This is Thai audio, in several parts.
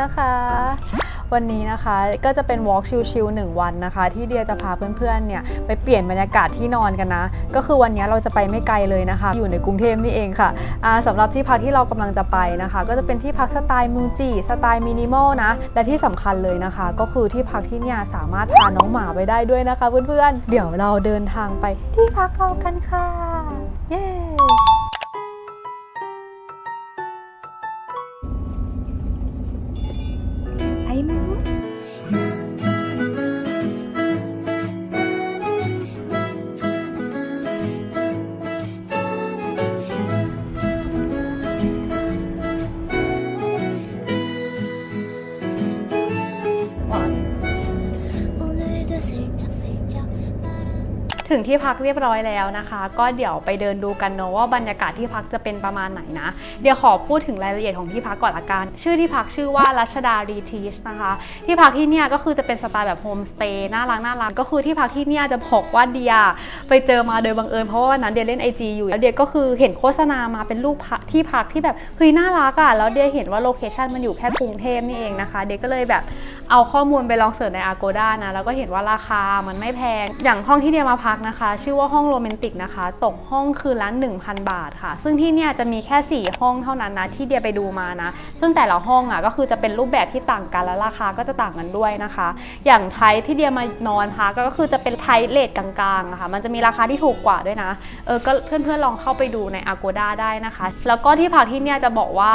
นะคะ วันนี้นะคะก็จะเป็นวอล์กชิลๆหนึ่งวันนะคะ ที่เดียจะพาเพื่อนๆเนี่ยไปเปลี่ยนบรรยากาศที่นอนกันนะ ก็คือวันนี้เราจะไปไม่ไกลเลยนะคะ อยู่ในกรุงเทพนี่เองค่ะอ่าสำหรับที่พักที่เรากำลังจะไปนะคะ ก็จะเป็นที่พักสไตล์มูจิสไตล์มินิมอลนะ และที่สำคัญเลยนะคะ ก็คือที่พักที่เนี่ยสามารถพาน้องหมาไปได้ด้วยนะคะเพื่อนๆเดี๋ยวเราเดินทางไปที่พักเรากันค่ะ เย้ ถึงที่พักเรียบร้อยแล้วนะคะ ก็เดี๋ยวไปเดินดูกันเนอะว่าบรรยากาศที่พักจะเป็นประมาณไหนนะ เดี๋ยวขอพูดถึงรายละเอียดของที่พักก่อนละกัน ชื่อที่พักชื่อว่ารัชดารีทีชนะคะ ที่พักที่เนี่ยก็คือจะเป็นสไตล์แบบโฮมสเตย์น่ารักน่ารักก็คือที่พักที่เนี่ยจะบอกว่าเดียไปเจอมาโดยบังเอิญเพราะว่าวันนั้นเดียเล่น IG อยู่แล้วเดียก็คือเห็นโฆษณามาเป็นรูปที่พักที่แบบเฮ้ยน่ารักอะแล้วเดียเห็นว่าโลเคชั่นมันอยู่แค่กรุงเทพนี่เองนะคะ เดียก็เลยแบบเอาข้อมูลไปลองเสิร์ชใน Agoda นะแล้วก็เห็นว่าราคามันไม่แพงอย่างห้องที่เดียมาพักนะคะ ชื่อว่าห้องโรแมนติกนะคะ ตกห้องคืนละ1,000 บาทค่ะ ซึ่งที่เนี่ยจะมีแค่ 4 ห้องเท่านั้นนะที่เดียไปดูมานะ ซึ่งแต่ละห้องอะก็คือจะเป็นรูปแบบที่ต่างกันและราคาก็จะต่างกันด้วยนะคะ อย่างไทยที่เดียมานอนพักก็คือจะเป็นไทยเลทกลางๆะค่ะมันจะมีราคาที่ถูกกว่าด้วยนะเออก็เพื่อนๆลองเข้าไปดูใน Agoda ได้นะคะ แล้วก็ที่พักที่เนี่ยจะบอกว่า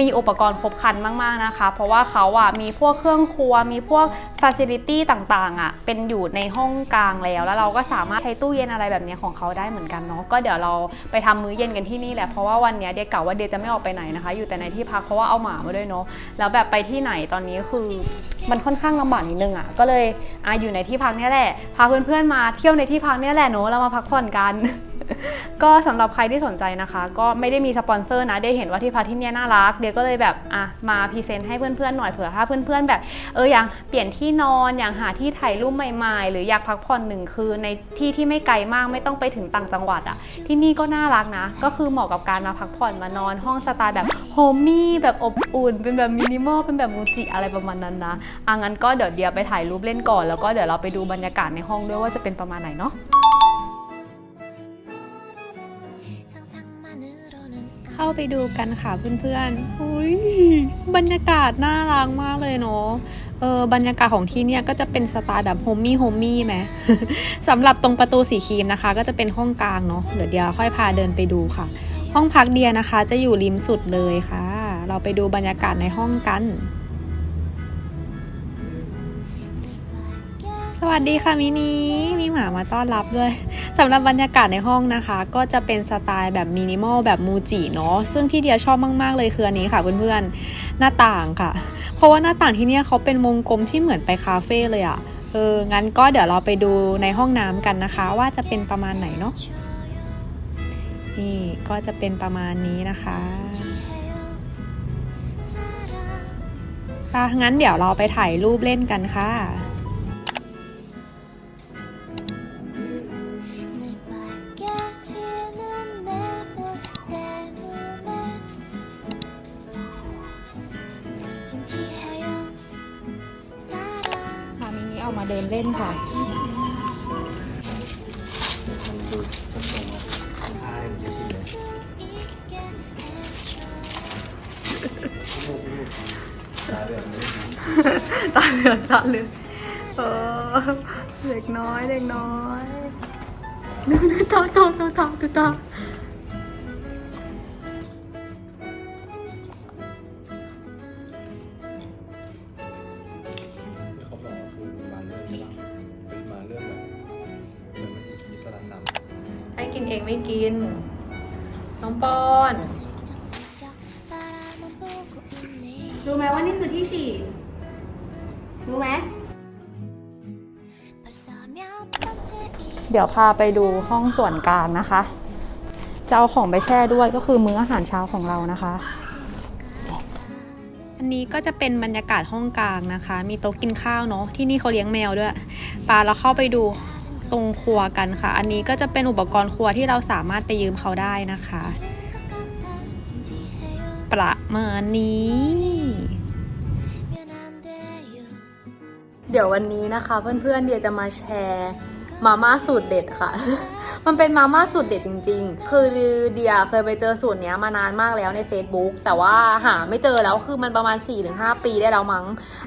มีอุปกรณ์ครบครันมากๆนะคะ เพราะว่าเขาอะมีพวกเครื่องครัว มีพวกฟ a ซิลิตี้ต่างๆอะเป็นอยู่ในห้องกลางแล้ว แล้วเราก็สามารถใช้ตู้เย็นอะไรแบบนี้ของเขาได้เหมือนกันเนาะก็เดี๋ยวเราไปทำมื้อเย็นกันที่นี่แหละเพราะว่าวันนี้เดียกะว่าเดียจะไม่ออกไปไหนนะคะ อยู่แต่ในที่พักเพราะว่าเอาหมามาด้วยเนาะแล้วแบบไปที่ไหนตอนนี้คือมันค่อนข้างลำบากนิดนึงอะก็เลยอะอยู่ในที่พักนี่แหละพาเพื่อนๆมาเที่ยวในที่พักนี่แหละเนาะเรามาพักผ่อนกัน ก็สำหรับใครที่สนใจนะคะ ก็ไม่ได้มีสปอนเซอร์นะเดยเห็นว่าที่พักที่เนี่ยน่ารัก เดียก็เลยแบบอะมาพรีเซนต์ให้เพื่อนๆหน่อยเผื่อถ้าเพื่อนๆแบบเอออยากเปลี่ยนที่นอนอยากหาที่ถ่ายรูปใหม่ๆ หรืออยากพักผ่อนหนึ่งคืนในที่ที่ไม่ไกลมากไม่ต้องไปถึงต่างจังหวัดอะที่นี่ก็น่ารักนะ ก็คือเหมาะกับการมาพักผ่อนมานอนห้องสไตล์แบบโฮมมี่แบบอบอุ่น เป็นแบบมินิมอลเป็นแบบมูจิอะไรประมาณนั้นนะอะงั้นก็เดี๋ยวเดียไปถ่ายรูปเล่นก่อนแล้วก็เดี๋ยวเราไปดูบรรยากาศในห้องด้วยว่าจะเป็นประมาณไหนเนาะ เข้าไปดูกันค่ะเพื่อนๆอุ้ยบรรยากาศน่ารักมากเลยเนาะเออบรรยากาศของที่เนี่ยก็จะเป็นสไตล์แบบโฮมมี่โฮมมี่ไหมสำหรับตรงประตูสีครีมนะคะ ก็จะเป็นห้องกลางเนาะเดี๋ยวเดียวค่อยพาเดินไปดูค่ะ ห้องพักเดียนะคะ จะอยู่ริมสุดเลยค่ะ เราไปดูบรรยากาศในห้องกัน วัสดีค่ะมินีมีหมามาต้อนรับด้วยสำหรับบรรยากาศในห้องนะคะ ก็จะเป็นสไตล์แบบมินิมอลแบบมูจิเนาะซึ่งที่เดียชอบมาก ๆ เลยคืออันนี้ค่ะเพื่อนๆหน้าต่างค่ะ เพราะว่าหน้าต่างที่เนี่ยเขาเป็นวงกลมที่เหมือนไปคาเฟ่เลยอะ่ะเอองั้นก็เดี๋ยวเราไปดูในห้องน้ำกันนะคะ ว่าจะเป็นประมาณไหนเนาะนี่ก็จะเป็นประมาณนี้นะคะปะงั้นเดี๋ยวเราไปถ่ายรูปเล่นกันค่ะ ดินเล่นค่ะตาเหลือกตาเหลือกเออเด็กน้อยเด็กน้อยตาตาตาตาตา ลัดสามไอ้กินเองไม่กิน น้องปอน รู้ไหมว่านี่คือที่ฉี่ รู้ไหม เดี๋ยวพาไปดูห้องส่วนกลางนะคะ จะเอาของไปแช่ด้วยก็คือมื้ออาหารเช้าของเรานะคะ อันนี้ก็จะเป็นบรรยากาศห้องกลางนะคะ มีโต๊ะกินข้าวเนาะ ที่นี่เขาเลี้ยงแมวด้วยปาเราเข้าไปดู ตรงครัวกันค่ะ อันนี้ก็จะเป็นอุปกรณ์ครัวที่เราสามารถไปยืมเขาได้นะคะ ประมาณนี้ เดี๋ยววันนี้นะคะ เพื่อนๆเดียจะมาแชร์มาม่าสูตรเด็ดค่ะ มันเป็นมาม่าสูตรเด็ดจริง ๆ คือเดียเคยไปเจอสูตรนี้มานานมากแล้วใน Facebook แต่ว่าหาไม่เจอแล้วคือมันประมาณ 4-5 ปีได้แล้วมั้ง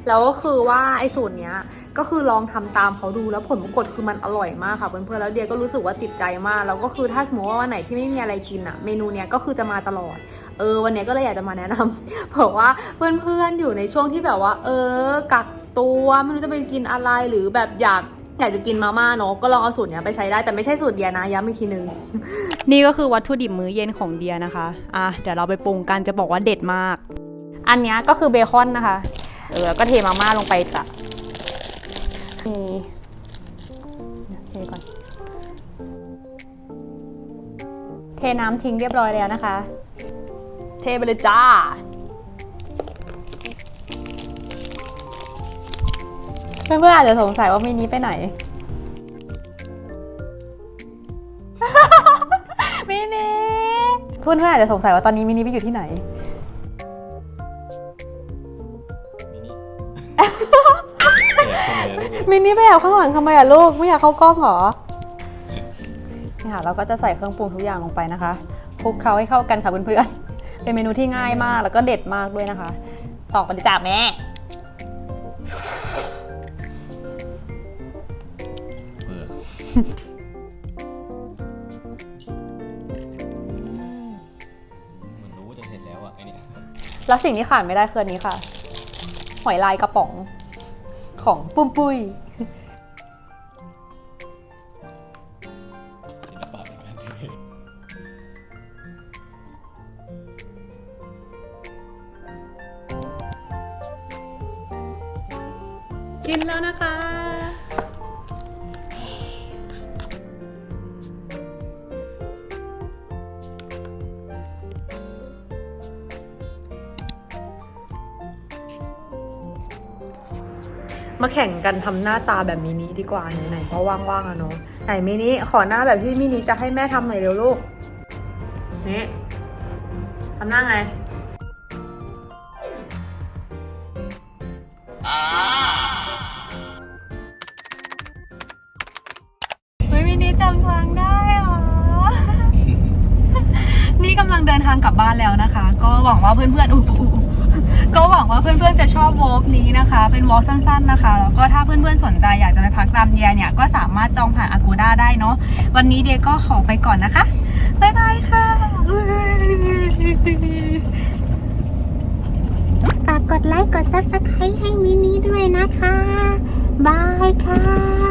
แล้วก็คือว่าไอ้สูตรเนี้ย ก็คือลองทำตามเขาดูแล้วผลปรากฏคือมันอร่อยมากค่ะเพื่อนๆแล้วเดียก็รู้สึกว่าติดใจมากแล้วก็คือถ้าสมมติว่าวันไหนที่ไม่มีอะไรกินอะเมนูเนี้ยก็คือจะมาตลอด เออ วันเนี้ยก็เลยอยากจะมาแนะนำเพราะว่าเพื่อนๆอยู่ในช่วงที่แบบว่า เออกักตัวไม่รู้จะไปกินอะไรหรือแบบอยากอยากจะกินมาม่าเนาะก็ลองเอาสูตรเนี้ยไปใช้ได้แต่ไม่ใช่สูตรเดียนะย้ำอีกทีนึง นี่ก็คือวัตถุดิบมื้อเย็นของเดียนะคะ อะเดี๋ยวเราไปปรุงกันจะบอกว่าเด็ดมาก อันเนี้ยก็คือเบคอนนะคะ เออแล้วก็เทมาม่าลงไปจ้ะนี่ เทก่อน เทน้ำทิ้งเรียบร้อยแล้วนะคะ เทไปเลยจ้า เพื่อนๆอาจจะสงสัยว่ามินิไปไหน มินิ เพื่อนๆอาจจะสงสัยว่าตอนนี้มินิไปอยู่ที่ไหน มินิแอบเข้ามาเลยลูกมินนี่ไปแอบข้างหลังทำไมอะลูก ไม่อยากเข้ากล้องเหรอนี่ค่ะเราก็จะใส่เครื่องปรุงทุกอย่างลงไปนะคะคลุกเคล้าให้เข้ากันค่ะเพื่อนๆ เป็นเมนูที่ง่ายมากแล้วก็เด็ดมากด้วยนะคะ ตอกไปเลยจ้าแม่เออเหมือนรู้ว่าจะเสร็จแล้วอะไอเนี่ย แล้วสิ่งที่ขาดไม่ได้คืออันนี้ค่ะ หอยลายกระป๋อง ของปุ้มปุ้ยศิลปะในการเทกินแล้วนะคะ มาแข่งกันทำหน้าตาแบบมินิดีกว่าไหนๆก็ว่างๆอะเนาะไหนมินิขอหน้าแบบที่มินิจะให้แม่ทำหน่อยเร็วลูกนี่ทำหน้าไงเฮ้ยมินิจำทางได้เหรอนี่กำลังเดินทางกลับบ้านแล้วนะคะ ก็หวังว่าเพื่อนๆ อุ๊ยอุ๊ยอุ๊ย ก็หวังว่าเพื่อนๆจะชอบวอล์กนี้นะคะ เป็นวอล์กสั้นๆนะคะ แล้วก็ถ้าเพื่อนๆสนใจอยากจะไปพักตามเดียเนี่ยก็สามารถจองผ่าน Agoda ได้เนาะ วันนี้เดียก็ขอไปก่อนนะคะ บ๊ายบายค่ะ ฝากกดไลค์ กด subscribe ให้มินนี่ด้วยนะคะ บายค่ะ